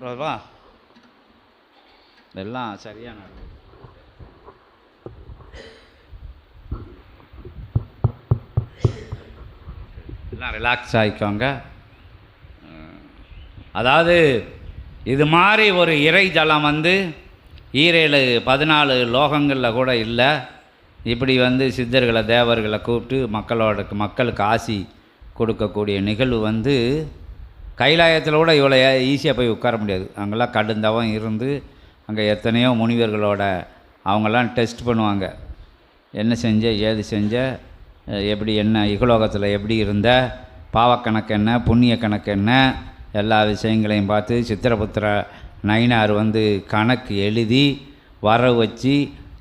வா இதெல்லாம் சரியான அளவு. எல்லாம் ரிலாக்ஸ் ஆகிக்கோங்க அதாவது இது மாதிரி ஒரு இறை ஜலம் வந்து ஈரேழு பதினாலு லோகங்களில் கூட இல்லை. இப்படி வந்து சித்தர்களை தேவர்களை கூப்பிட்டு மக்களோட மக்களுக்கு ஆசி கொடுக்கக்கூடிய நிகழ்வு வந்து கைலாயத்தில் கூட இவ்வளோ ஈஸியாக போய் உட்கார முடியாது. அங்கெல்லாம் கடுந்தவம் இருந்து அங்கே எத்தனையோ முனிவர்களோட அவங்கெல்லாம் டெஸ்ட் பண்ணுவாங்க. என்ன செஞ்ச ஏது செஞ்ச எப்படி என்ன இகலோகத்தில் எப்படி இருந்த பாவக்கணக்கு என்ன புண்ணிய கணக்கு என்ன எல்லா விஷயங்களையும் பார்த்து சித்திரபுத்திர நயினார் வந்து கணக்கு எழுதி வரவு வச்சு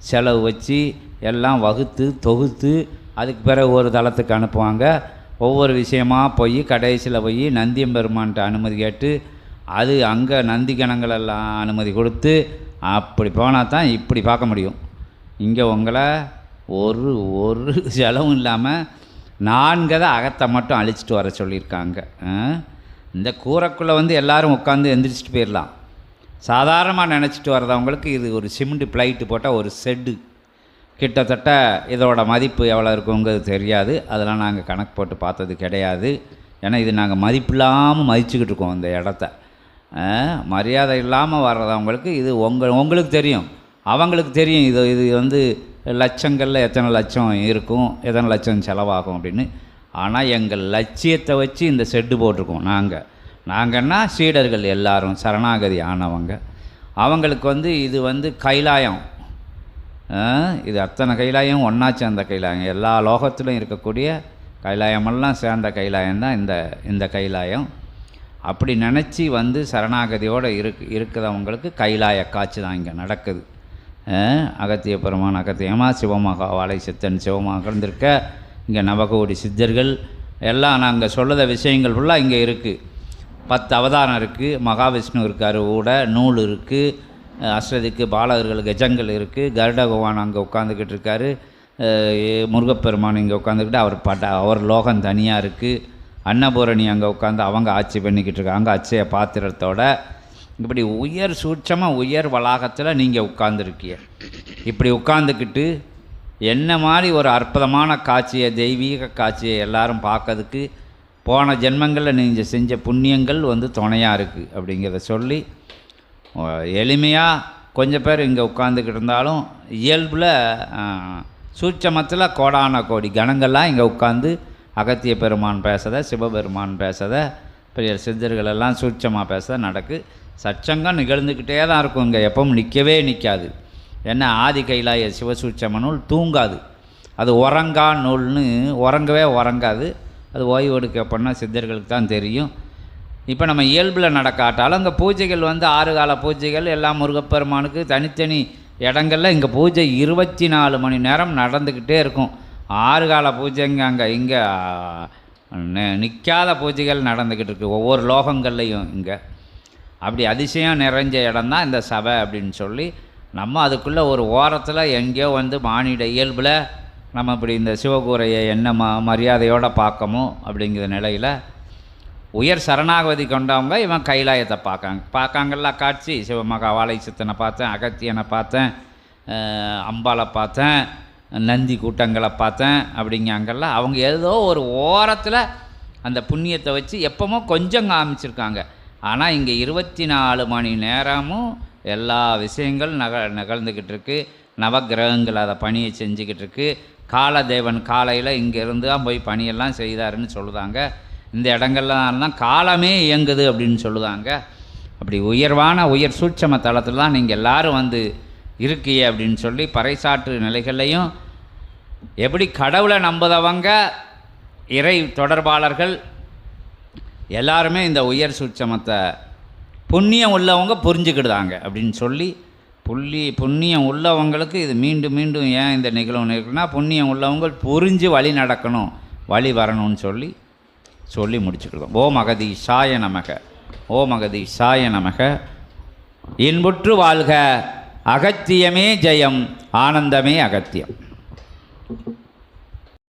செலவு வச்சு எல்லாம் வகுத்து தொகுத்து அதுக்கு பிறகு ஒரு தளத்துக்கு அனுப்புவாங்க. ஒவ்வொரு விஷயமாக போய் கடைசியில் போய் நந்தியம்பெருமான்ட்ட அனுமதி கேட்டு அது அங்கே நந்தி கணங்களெல்லாம் அனுமதி கொடுத்து அப்படி போனால் தான் இப்படி பார்க்க முடியும். இங்கே உங்களை ஒரு ஒரு செலவும் இல்லாமல் நான்கதை அகத்தை மட்டும் அழிச்சிட்டு வர சொல்லியிருக்காங்க. இந்த கூரைக்குள்ளே வந்து எல்லோரும் உட்காந்து எந்திரிச்சிட்டு போயிடலாம் சாதாரணமாக நினச்சிட்டு வர்றதவங்களுக்கு இது ஒரு சிமெண்ட் பிளைட்டு போட்டால் ஒரு செட்டு. கிட்டத்தட்ட இதோட மதிப்பு எவ்வளோ இருக்குங்கிறது தெரியாது. அதெல்லாம் நாங்கள் கணக்கு போட்டு பார்த்தது கிடையாது. ஏன்னா இது நாங்கள் மதிப்பில்லாமல் மதிச்சுக்கிட்டு இருக்கோம் இந்த இடத்த. மரியாதை இல்லாமல் வர்றவங்களுக்கு இது உங்கள் உங்களுக்கு தெரியும். அவங்களுக்கு தெரியும் இது இது வந்து லட்சங்களில் எத்தனை லட்சம் இருக்கும் எத்தனை லட்சம் செலவாகும் அப்படின்னு. ஆனால் எங்கள் லட்சியத்தை வச்சு இந்த செட்டு போட்டிருக்கோம் நாங்கள் நாங்கன்னா சீடர்கள் எல்லாரும் சரணாகதி ஆனவங்க. அவங்களுக்கு வந்து இது வந்து கைலாயம். இது அத்தனை கைலாயம் ஒன்றா சேர்ந்த கைலாயம். எல்லா லோகத்திலும் இருக்கக்கூடிய கைலாயமெல்லாம் சேர்ந்த கைலாயம் தான் இந்த இந்த கைலாயம். அப்படி நினச்சி வந்து சரணாகதியோடு இருக்கு இருக்கிறவங்களுக்கு கைலாய காட்சி தான் இங்கே நடக்குது. அகத்திய பெருமான் அகத்தியமாக சிவமகா வாழை சித்தன் சிவமாக இருந்திருக்க இங்கே நவகோடி சித்தர்கள் எல்லாம் நாங்கள் சொல்லுத விஷயங்கள் ஃபுல்லாக இங்கே இருக்குது பத்து அவதாரம் இருக்குது மகாவிஷ்ணு இருக்கார் கூட நூல் இருக்குது அஸ்ரதிக்கு பாலகர்கள் கஜங்கள் இருக்குது கருட பகவான் அங்கே உட்காந்துக்கிட்டு இருக்காரு. முருகப்பெருமான் இங்கே உட்காந்துக்கிட்டு அவர் பட அவர் லோகம் தனியாக இருக்குது அன்னபூரணி அங்கே உட்காந்து அவங்க ஆட்சி பண்ணிக்கிட்டு இருக்காங்க. அச்சய பாத்திரத்தோட இப்படி உயர் சூட்சமாக உயர் வளாகத்தில் நீங்கள் உட்காந்துருக்கீங்க இப்படி உட்காந்துக்கிட்டு என்ன மாதிரி ஒரு அற்புதமான காட்சியை தெய்வீக காட்சியை எல்லாரும் பார்க்கறதுக்கு போன ஜென்மங்களில் நீங்கள் செஞ்ச புண்ணியங்கள் வந்து துணையாக இருக்குது அப்படிங்கிறத சொல்லி எளிமையாக கொஞ்சம் பேர் இங்கே உட்காந்துக்கிட்டு இருந்தாலும் இயல்பில் சூட்சமத்தில் கோடான கோடி கணங்கள்லாம் இங்கே உட்காந்து அகத்திய பெருமான் பேசத சிவபெருமான் பேசத பெரிய சித்தர்கள் எல்லாம் சூட்சமாக பேச நடக்கு. சச்சங்கம் நிகழ்ந்துக்கிட்டே தான் இருக்கும் இங்கே. எப்பவும் நிற்கவே நிற்காது ஏன்னா ஆதி கைலாய சிவசூட்சம நூல் தூங்காது. அது உறங்கா நூல்னு உறங்கவே உறங்காது. அது ஓய்வு எடுக்க பண்ணால் சித்தர்களுக்கு தான் தெரியும். இப்போ நம்ம இயல்பில் நடக்காட்டாலும் அங்கே பூஜைகள் வந்து ஆறு கால பூஜைகள் எல்லாம் முருகப்பெருமானுக்கு தனித்தனி இடங்களில் இங்கே பூஜை இருபத்தி நாலு மணி நேரம் நடந்துக்கிட்டே இருக்கும். ஆறு கால பூஜைங்க அங்கே இங்கே நிற்காத பூஜைகள் நடந்துக்கிட்டு இருக்கு ஒவ்வொரு லோகங்கள்லையும் இங்கே. அப்படி அதிசயம் நிறைஞ்ச இடம் தான் இந்த சபை அப்படின்னு சொல்லி நம்ம அதுக்குள்ளே ஒரு ஓரத்தில் எங்கேயோ வந்து மானிட இயல்பில் நம்ம இப்படி இந்த சிவகூரையை என்ன ம மரியாதையோடு பார்க்கமோ அப்படிங்கிற நிலையில் உயர் சரணாகதி கொண்டவங்க இவன் கைலாயத்தை பார்க்காங்க. பார்க்காங்கல்ல காட்சி? சிவமகா வாழை சித்தனை பார்த்தேன் அகத்தியனை பார்த்தேன் அம்பாலை பார்த்தேன் நந்தி கூட்டங்களை பார்த்தேன் அப்படிங்காங்கல்ல அவங்க ஏதோ ஒரு ஓரத்தில் அந்த புண்ணியத்தை வச்சு எப்பவுமோ கொஞ்சம் காமிச்சிருக்காங்க. ஆனால் இங்கே இருபத்தி நாலு மணி நேரமும் எல்லா விஷயங்கள் நக நிகழ்ந்துக்கிட்டு இருக்கு. நவகிரகங்கள் அதை பணியை செஞ்சுக்கிட்டு இருக்கு. காலதேவன் காலையில் இங்கேருந்து தான் போய் பணியெல்லாம் செய்தாருன்னு சொல்லுதாங்க. இந்த இடங்கள்லாம் தான் காலமே இயங்குது அப்படின்னு சொல்லுதாங்க. அப்படி உயர்வான உயர் சூட்சம தளத்தில் தான் நீங்கள் எல்லோரும் வந்து இருக்கீ அப்படின்னு சொல்லி பறைசாற்று நிலைகள்லையும் எப்படி கடவுளை நம்புதவங்க இறை தொடர்பாளர்கள் எல்லாருமே இந்த உயர் சூட்சமத்தை புண்ணியம் உள்ளவங்க புரிஞ்சுக்கிடுதாங்க அப்படின்னு சொல்லி புள்ளி புண்ணியம் உள்ளவங்களுக்கு இது மீண்டும் மீண்டும் ஏன் இந்த நிகழ்வு நிகழ்வுனா புண்ணியம் உள்ளவங்க புரிஞ்சு வழி நடக்கணும் வழி வரணும்னு சொல்லி சொல்லி முடிச்சுக்கிடுவோம். ஓ மகதி சாய நமக. ஓ மகதி சாய நமக. இன்புற்று வாழ்க. அகத்தியமே ஜெயம். ஆனந்தமே அகத்தியம்.